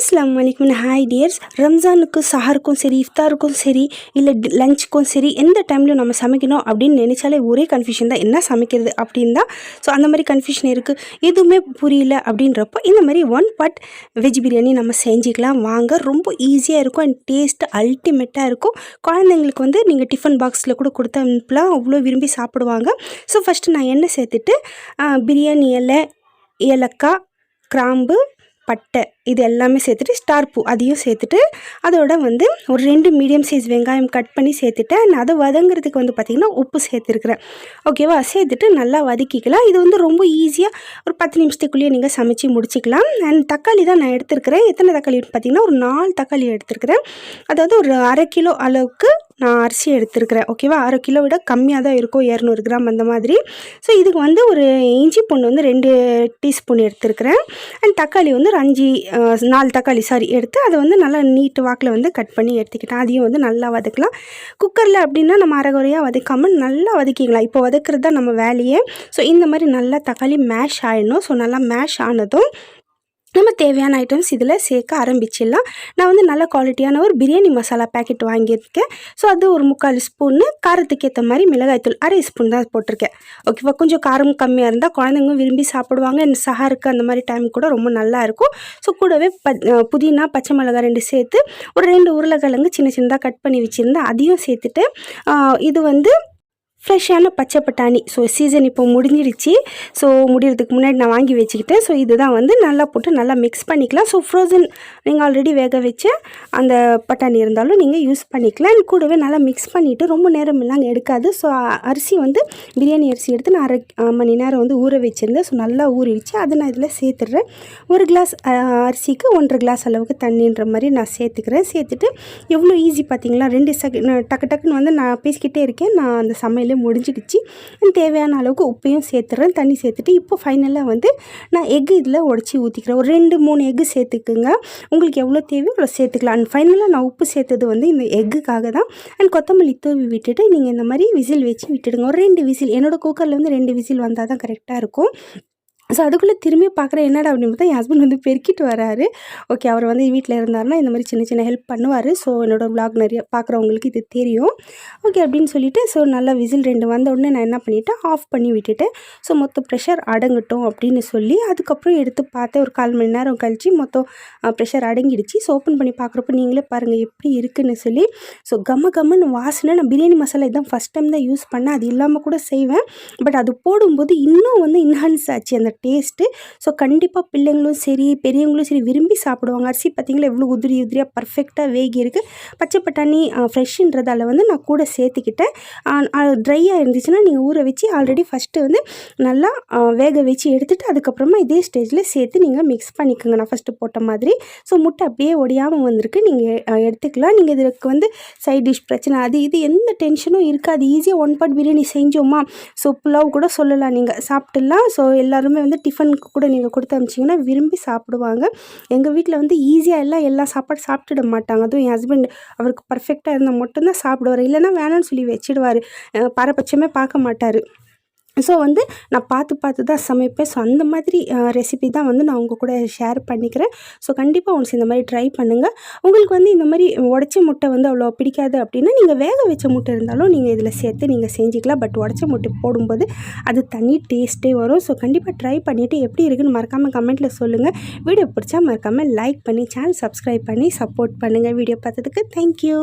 அஸ்லாம் வலைக்கும் hi tears ரம்ஜானுக்கு சஹருக்கும் சரி இஃப்தாருக்கும் சரி இல்லை லஞ்சுக்கும் சரி எந்த டைம்லையும் நம்ம சமைக்கணும் அப்படின்னு நினச்சாலே ஒரே கன்ஃபியூஷன் தான். என்ன சமைக்கிறது அப்படின்னு தான். ஸோ அந்த மாதிரி கன்ஃபியூஷன் இருக்குது எதுவுமே புரியல அப்படின்றப்போ இந்த மாதிரி ஒன் பட் வெஜ் பிரியாணி நம்ம செஞ்சுக்கலாம். வாங்க ரொம்ப ஈஸியாக இருக்கும் அண்ட் டேஸ்ட் அல்டிமேட்டாக இருக்கும். குழந்தைங்களுக்கு வந்து நீங்கள் டிஃபன் பாக்ஸில் கூட கொடுத்து அனுப்பலாம் அவ்வளோ விரும்பி சாப்பிடுவாங்க. ஸோ ஃபஸ்ட்டு நான் எண்ணெய் சேர்த்துட்டு பிரியாணி இலை ஏலக்காய் கிராம்பு பட்டை இது எல்லாமே சேர்த்துட்டு ஸ்டார் பூ அதையும் சேர்த்துட்டு அதோட வந்து ஒரு ரெண்டு மீடியம் சைஸ் வெங்காயம் கட் பண்ணி சேர்த்துட்டேன் and அதை வதங்குறதுக்கு வந்து பார்த்திங்கன்னா உப்பு சேர்த்துருக்குறேன். ஓகேவா சேர்த்துட்டு நல்லா வதக்கிக்கலாம். இது வந்து ரொம்ப ஈஸியாக ஒரு பத்து நிமிஷத்துக்குள்ளேயே நீங்கள் சமைச்சு முடிச்சிக்கலாம். அண்ட் தக்காளி தான் நான் எடுத்துருக்கிறேன். எத்தனை தக்காளி பார்த்தீங்கன்னா ஒரு நாலு தக்காளி எடுத்துருக்கிறேன். அதாவது ஒரு அரை கிலோ அளவுக்கு நான் அரிசி எடுத்துருக்கிறேன் ஓகேவா அரை கிலோ விட கம்மியாக தான் இருக்கும் இரநூறு கிராம் அந்த மாதிரி. ஸோ இதுக்கு வந்து ஒரு இஞ்சி பூண்டு வந்து ரெண்டு டீஸ்பூன் எடுத்துருக்கிறேன். அண்ட் தக்காளி வந்து ஒரு அஞ்சு நாலு தக்காளி சாரி எடுத்து அதை வந்து நல்லா நீட்டு வாக்கில் வந்து கட் பண்ணி எடுத்துக்கிட்டேன். அதையும் வந்து நல்லா வதக்கலாம். குக்கரில் அப்படின்னா நம்ம அரைகுறையாக வதக்காமல் நல்லா வதக்கிக்கலாம். இப்போ வதக்கிறது தான் நம்ம வேலையே. ஸோ இந்த மாதிரி நல்லா தக்காளி மேஷ் ஆகிடணும் ஸோ நல்லா மேஷ் ஆனதும் நம்ம தேவையான ஐட்டம்ஸ் இதில் சேர்க்க ஆரம்பிச்சிடலாம். நான் வந்து நல்ல குவாலிட்டியான ஒரு பிரியாணி மசாலா பேக்கெட் வாங்கியிருக்கேன். ஸோ அது ஒரு முக்கால் ஸ்பூன்னு காரத்துக்கு ஏற்ற மாதிரி மிளகாய்த்தூள் அரை ஸ்பூன் தான் போட்டிருக்கேன். ஓகேவா கொஞ்சம் காரம் கம்மியாக இருந்தால் குழந்தைங்க விரும்பி சாப்பிடுவாங்க. இந்த சஹாருக்கு அந்த மாதிரி டைம் கூட ரொம்ப நல்லா இருக்கும். ஸோ கூடவே ப புதினா பச்சை மிளகாய் ரெண்டு சேர்த்து ஒரு ரெண்டு உருளைக்கிழங்கு சின்ன சின்னதாக கட் பண்ணி வச்சுருந்தேன். அதையும் சேர்த்துட்டு இது வந்து ஃப்ரெஷ்ஷான பச்சை பட்டாணி. ஸோ சீசன் இப்போ முடிஞ்சிடுச்சு ஸோ முடிகிறதுக்கு முன்னாடி நான் வாங்கி வச்சுக்கிட்டேன். ஸோ இதுதான் வந்து நல்லா போட்டு நல்லா மிக்ஸ் பண்ணிக்கலாம். ஸோ ஃப்ரோசன் நீங்கள் ஆல்ரெடி வேக வச்ச அந்த பட்டாணி இருந்தாலும் நீங்கள் யூஸ் பண்ணிக்கலாம். இது கூடவே நல்லா மிக்ஸ் பண்ணிவிட்டு ரொம்ப நேரம் எல்லாம் எடுக்காது. ஸோ அரிசி வந்து பிரியாணி அரிசி எடுத்து நான் அரை மணி நேரம் வந்து ஊற வச்சுருந்தேன். ஸோ நல்லா ஊறிடுச்சு. அதை நான் இதில் சேர்த்துடுறேன். ஒரு கிளாஸ் அரிசிக்கு ஒன்றரை கிளாஸ் அளவுக்கு தண்ணின்ற மாதிரி நான் சேர்த்துக்கிறேன். சேர்த்துட்டு எவ்வளோ ஈஸி பார்த்தீங்களா? ரெண்டு செகண்ட் டக்கு டக்குன்னு வந்து நான் பேசிக்கிட்டே இருக்கேன். நான் அந்த சமையல் முடிஞ்சிடுச்சு எனக்கு தேவையான அளவுக்கு உப்பையும் சேர்த்துறேன். தண்ணி சேர்த்துட்டு இப்போ ஃபைனலாக வந்து நான் எக்கு இதில் உடச்சி ஊற்றிக்கிறேன் ஒரு ரெண்டு மூணு எக்கு சேர்த்துக்குங்க. உங்களுக்கு எவ்வளோ தேவையோ அவ்வளோ சேர்த்துக்கலாம். அண்ட் ஃபைனலாக நான் உப்பு சேர்த்தது வந்து இந்த எக்குக்காக தான். அண்ட் கொத்தமல்லி தூவி விட்டுட்டு நீங்கள் இந்த மாதிரி விசில் வச்சு விட்டுடுங்க. ஒரு ரெண்டு விசில் என்னோடய குக்கரில் வந்து ரெண்டு விசில் வந்தால் தான் கரெக்டாக இருக்கும். ஸோ அதுக்குள்ளே திரும்பி பார்க்குறேன் என்னடா அப்படின்னு பார்த்தா என் ஹஸ்பண்ட் வந்து பெருக்கிட்டு வராரு. ஓகே அவர் வந்து வீட்டில் இருந்தாருன்னா இந்த மாதிரி சின்ன சின்ன ஹெல்ப் பண்ணுவார். ஸோ என்னோட விளாக் நிறைய பார்க்குறவங்களுக்கு இது தெரியும். ஓகே அப்படின்னு சொல்லிட்டு ஸோ நல்லா விசில் ரெண்டு வந்த உடனே நான் என்ன பண்ணிட்டேன் ஆஃப் பண்ணி விட்டுட்டேன் ஸோ மொத்த ப்ரெஷர் அடங்கட்டும் அப்படின்னு சொல்லி அதுக்கப்புறம் எடுத்து பார்த்தேன். ஒரு கால் மணி நேரம் கழிச்சு மொத்தம் ப்ரெஷர் அடங்கிடுச்சு. ஸோ ஓப்பன் பண்ணி பார்க்குறப்ப நீங்களே பாருங்கள் எப்படி இருக்குன்னு சொல்லி ஸோ கம்ம கம்மன்னு வாசனை நான் பிரியாணி மசாலா இதுதான் ஃபஸ்ட் டைம் தான் யூஸ் பண்ணேன். அது இல்லாமல் கூட செய்வேன். பட் அது போடும்போது இன்னும் வந்து இன்ஹான்ஸ் ஆச்சு. அந்த டேஸ்ட்டு ஸோ கண்டிப்பாக பிள்ளைங்களும் சரி பெரியவங்களும் சரி விரும்பி சாப்பிடுவாங்க. அரிசி பார்த்தீங்களா எவ்வளோ உதிரி உதிரியாக பர்ஃபெக்டாக வேகி இருக்குது பச்சை பட்டாணி ஃப்ரெஷ்ஷுன்றதால வந்து நான் கூட சேர்த்துக்கிட்டேன். ட்ரையாக இருந்துச்சுன்னா நீங்கள் ஊற வச்சு ஆல்ரெடி ஃபஸ்ட்டு வந்து நல்லா வேக வச்சு எடுத்துகிட்டு அதுக்கப்புறமா இதே ஸ்டேஜில் சேர்த்து நீங்கள் மிக்ஸ் பண்ணிக்கோங்க. நான் ஃபஸ்ட்டு போட்ட மாதிரி. ஸோ முட்டை அப்படியே ஒடியாமல் வந்திருக்கு. நீங்கள் எடுத்துக்கலாம். நீங்கள் இதுக்கு வந்து சைட் டிஷ் பிரச்சனை அது இது எந்த டென்ஷனும் இருக்காது. ஈஸியாக ஒன் பார்ட் பிரியாணி செஞ்சோமா? ஸோ புலாவ் கூட சொல்லலாம். நீங்கள் சாப்பிட்டுலாம் ஸோ எல்லாருமே வந்து வந்து டிஃபனுக்கு கூட நீங்கள் கொடுத்து அனுப்பிச்சிங்கன்னா விரும்பி சாப்பிடுவாங்க. எங்கள் வீட்டில் வந்து ஈஸியாக எல்லாம் எல்லா சாப்பாடு சாப்பிட்டுட மாட்டாங்க. அதுவும் என் ஹஸ்பண்ட் அவருக்கு பர்ஃபெக்டாக இருந்தால் மட்டும்தான் சாப்பிடுவார். இல்லைன்னா வேணாம்னு சொல்லி வச்சிடுவார். பாரபட்சமே பார்க்க மாட்டார். ஸோ வந்து நான் பார்த்து பார்த்து தான் சமைப்பேன். ஸோ அந்த மாதிரி ரெசிபி தான் வந்து நான் உங்கள் கூட ஷேர் பண்ணிக்கிறேன். ஸோ கண்டிப்பாக ஒன்ஸ் இந்த மாதிரி ட்ரை பண்ணுங்கள் உங்களுக்கு வந்து இந்த மாதிரி உடச்ச முட்டை வந்து அவ்வளோ பிடிக்காது அப்படின்னா நீங்கள் வேக வச்ச முட்டை இருந்தாலும் நீங்கள் இதில் சேர்த்து நீங்கள் செஞ்சுக்கலாம். பட் உடச்ச முட்டை போடும்போது அது தனி டேஸ்ட்டே வரும். ஸோ கண்டிப்பாக ட்ரை பண்ணிவிட்டு எப்படி இருக்குன்னு மறக்காமல் கமெண்ட்டில் சொல்லுங்கள் வீடியோ பிடிச்சா மறக்காமல் லைக் பண்ணி சேனல் சப்ஸ்கிரைப் பண்ணி சப்போர்ட் பண்ணுங்கள் வீடியோ பார்த்ததுக்கு தேங்க்யூ